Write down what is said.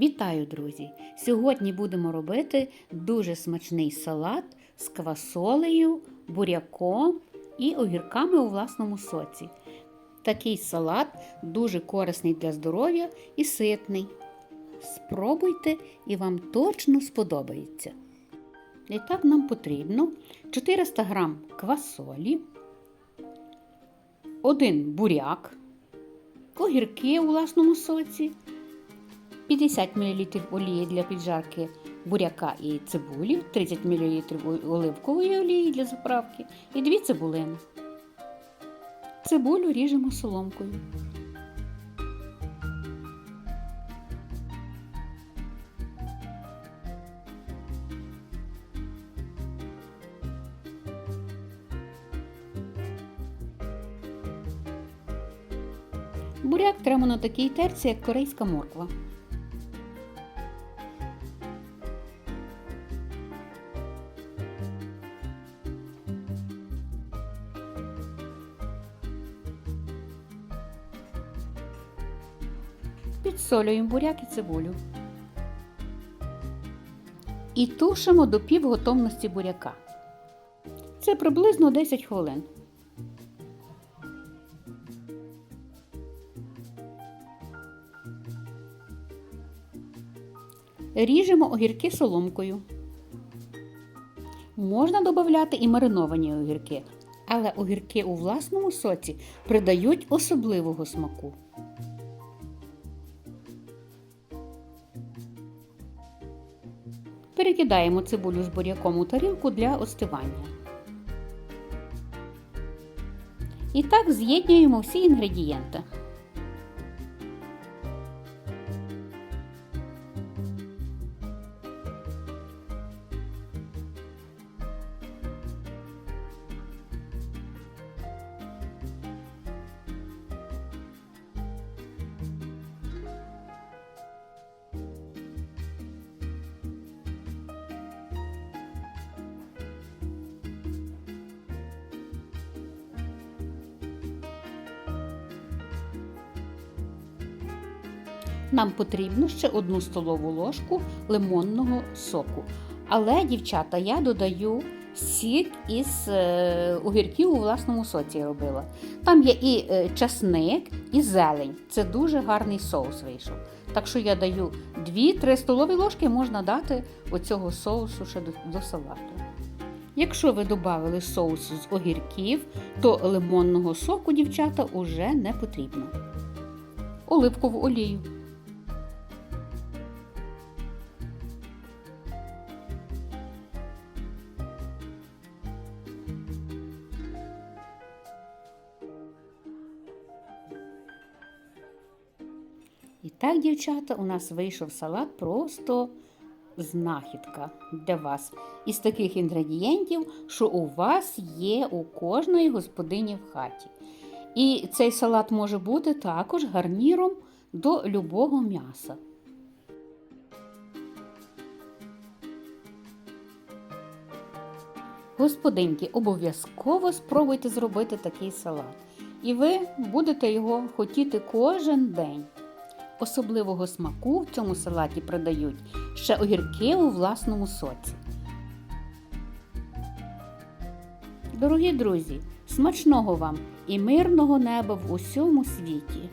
Вітаю, друзі! Сьогодні будемо робити дуже смачний салат з квасолею, буряком і огірками у власному соці. Такий салат дуже корисний для здоров'я і ситний. Спробуйте і вам точно сподобається. І так нам потрібно 400 г квасолі, один буряк, огірки у власному соці. 50 мл олії для піджарки буряка і цибулі, 30 мл оливкової олії для заправки і 2 цибулини. Цибулю ріжемо соломкою. Буряк тремо на такій терці, як корейська морква. Підсолюємо буряк і цибулю. І тушимо до півготовності буряка. Це приблизно 10 хвилин. Ріжемо огірки соломкою. Можна додати і мариновані огірки, але огірки у власному соці придають особливого смаку. Перекидаємо цибулю з буряком у тарілку для остивання. І так з'єднуємо всі інгредієнти. Нам потрібно ще одну столову ложку лимонного соку. Але, дівчата, я додаю сік із е, огірків у власному соці робила. Там є і е, часник, і зелень. Це дуже гарний соус вийшов. Так що я даю 2-3 столові ложки можна дати оцього соусу ще до, до салату. Якщо ви додали соус з огірків, то лимонного соку, дівчата, уже не потрібно. Оливкову олію. І так, дівчата, у нас вийшов салат просто знахідка для вас. Із таких інгредієнтів, що у вас є у кожної господині в хаті. І цей салат може бути також гарніром до любого м'яса. Господинки, обов'язково спробуйте зробити такий салат. І ви будете його хотіти кожен день. Особливого смаку в цьому салаті продають ще огірки у власному соці. Дорогі друзі, смачного вам і мирного неба в усьому світі!